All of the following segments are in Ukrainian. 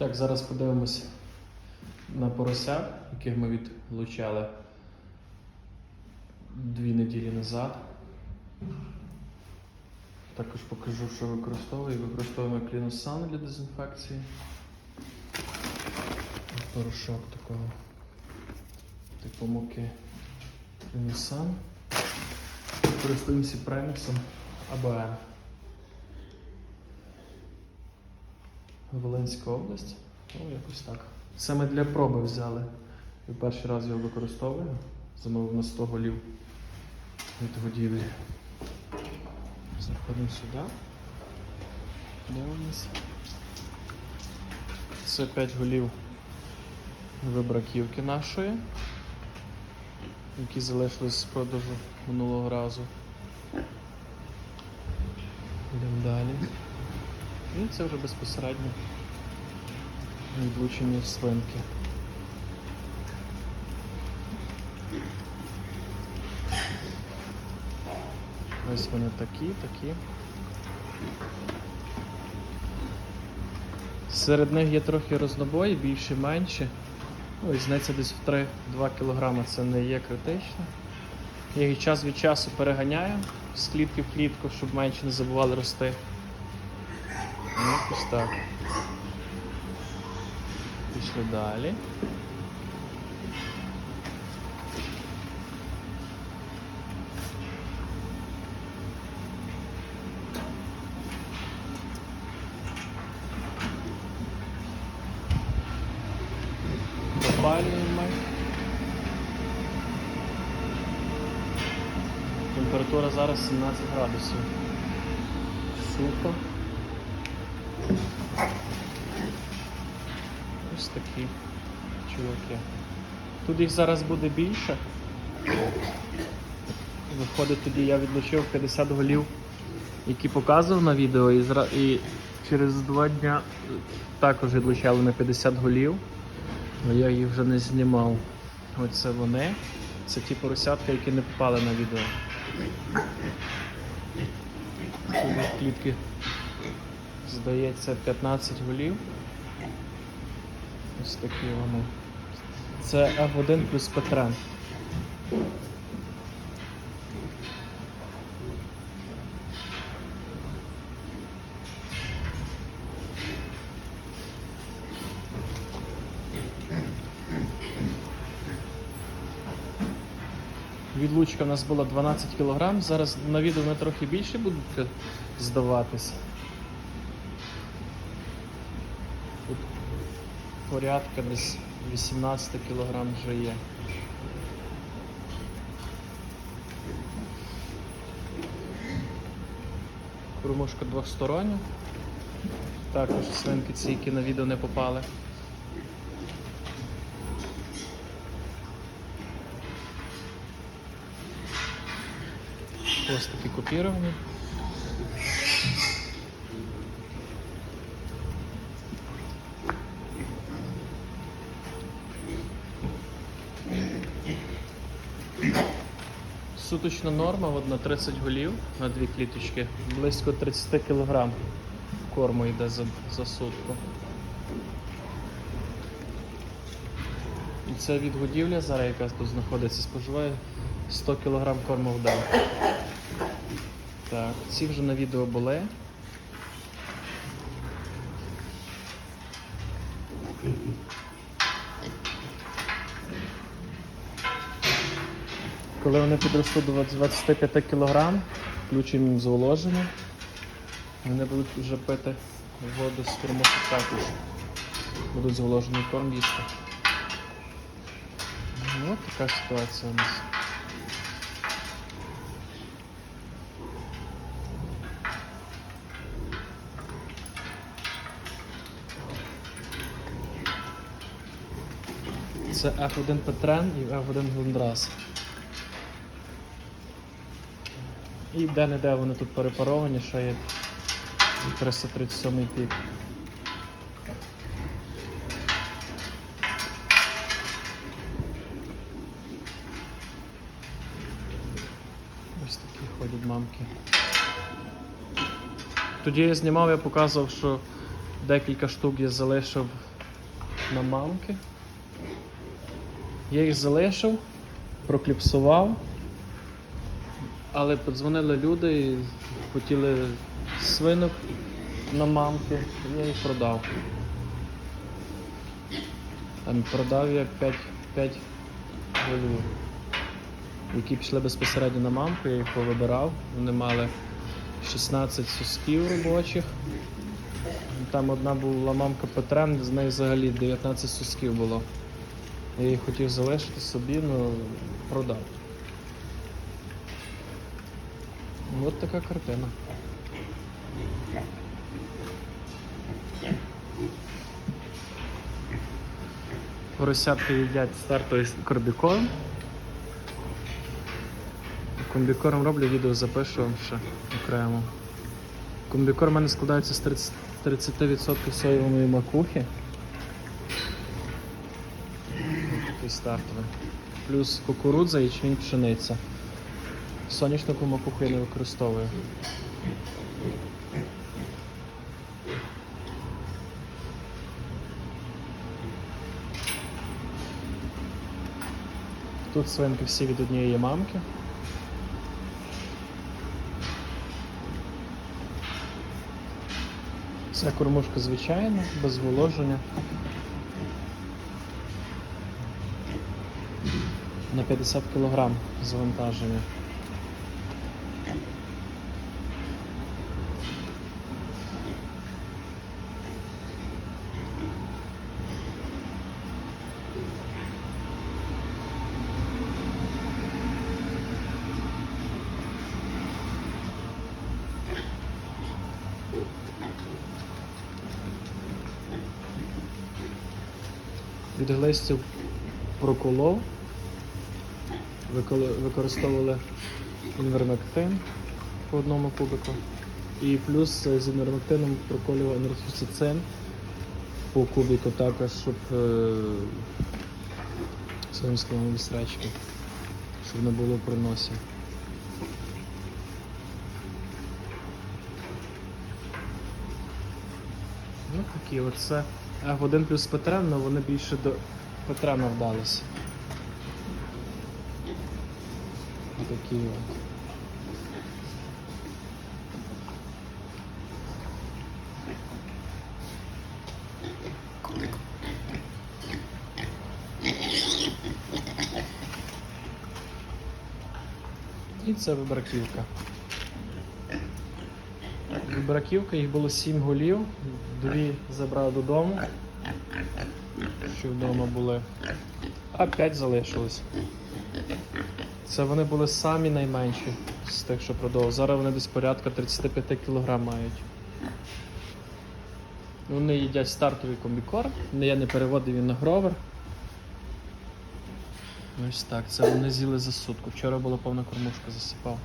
Так, зараз подивимось на порося, яких ми відлучали дві неділі назад. Також покажу, що використовую. Використовуємо кліносан для дезінфекції. Порошок такого типу муки кліносан. Користуємося преміксом АБМ. Волинська область. Ну, якось так. Саме для проби взяли. І перший раз його використовую. Замовив на 100 голів від годівлі. Заходимо сюди. Дивимося. Це 5 голів вибраківки нашої, які залишились з продажу минулого разу. Йдемо далі. І це вже безпосередньо відлучені свинки. Ось вони такі, такі. Серед них є трохи рознобої, більше, менше. Ну, різниця десь в 3-2 кг це не є критично. Я їх час від часу переганяю з клітки в клітку, щоб менше не забували рости. Ну, якось так. Пішли далі. Пропалюємо. Температура зараз 17 градусів. Сухо. Ось такі чуваки. Тут їх зараз буде більше. Виходить, тоді я відлучив 50 голів, які показував на відео, і, зра... і через два дня також відлучали на 50 голів. Але я їх вже не знімав. Оце вони. Це ті поросятки, які не попали на відео. Тут клітки, здається, 15 голів. Ось такі вони. Це F1 плюс Петрен. Відлучка у нас була 12 кг, зараз на відео вони трохи більше будуть здаватись. Порядка десь 18 кг вже є. Кормушка двохстороння. Також свинки ці, які на відео не попали. Хвостики копіровані. Суточна норма от на 30 голів на дві кліточки, близько 30 кг корму йде за, за сутку. І це відгодівля зараз, яка тут знаходиться, споживає 100 кг корму в день. Так, ці вже на відео були. Коли вони підростуть до 25 кг, включимо їм зволоження, вони будуть вже пити воду з також. Будуть зволожений корм їсти. Ну, така ситуація у нас. Це F1 Петрен і F1 Глундрас. І де-не-де вони тут перепаровані, ще є 337 пік. Ось такі ходять мамки. Тоді я знімав, я показував, що декілька штук я залишив на мамки. Я їх залишив, прокліпсував, але подзвонили люди і хотіли свинок на мамки, я їх продав. Там продав я 5, 5 голів, які пішли безпосередньо на мамку, я їх повибирав. Вони мали 16 сосків робочих. Там одна була мамка Петрен, з неї взагалі 19 сосків було. Я її хотів залишити собі, але продав. От така картина. Поросятки їдять стартовий комбікорм. Комбікорм роблю, відео запишу ще окремо. Комбікорм у мене складається з 30, 30% соєвої макухи. Такий стартовий. Плюс кукурудза, ячмінь, пшениця. Соняшнику макуху я не використовую. Тут свинки всі від однієї мамки. Це кормушка звичайна, без зволоження. На 50 кг завантаження. Від глистів проколов. Використовували інвермектин по одному кубику. І плюс е, з інвермектином проколював енергоцицин по кубику також, щоб е, своїм словом срачки, щоб не було проносів. Ну такі оце. F1 плюс Петрен, але вони більше до Петрена вдалися. Такі от. І це вибраківка. Вибраківка, їх було 7 голів, дві забрав додому, що вдома були, а 5 залишилось. Це вони були самі найменші з тих, що продав. Зараз вони десь порядка 35 кг мають. Вони їдять стартовий комбікорм, я не переводив він на гровер. Ось так, це вони з'їли за сутку. Вчора була повна кормушка, засипав.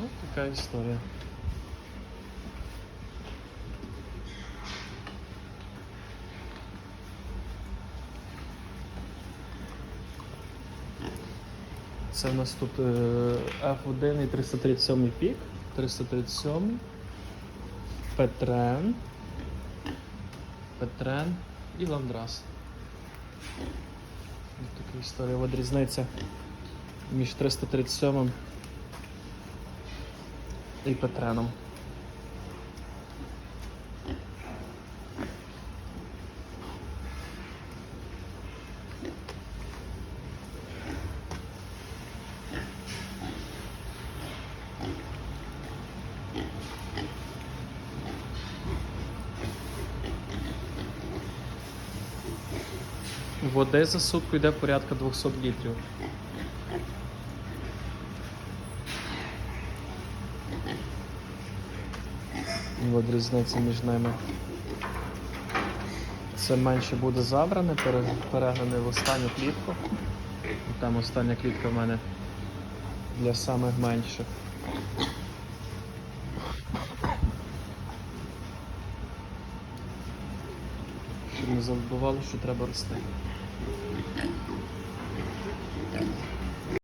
Ну, така історія. Це в нас тут е, F1 і 337 пік, 337, Петрен, Петрен і Ландрас. Ось така історія. От різниця між 337 и Петраном. В Одеса сутку йде порядка 200 літрів. От різниця між ними. Це менше буде забране, пере- перегнане в останню клітку. Там остання клітка в мене для самих менших. Щоб не забувало, що треба рости.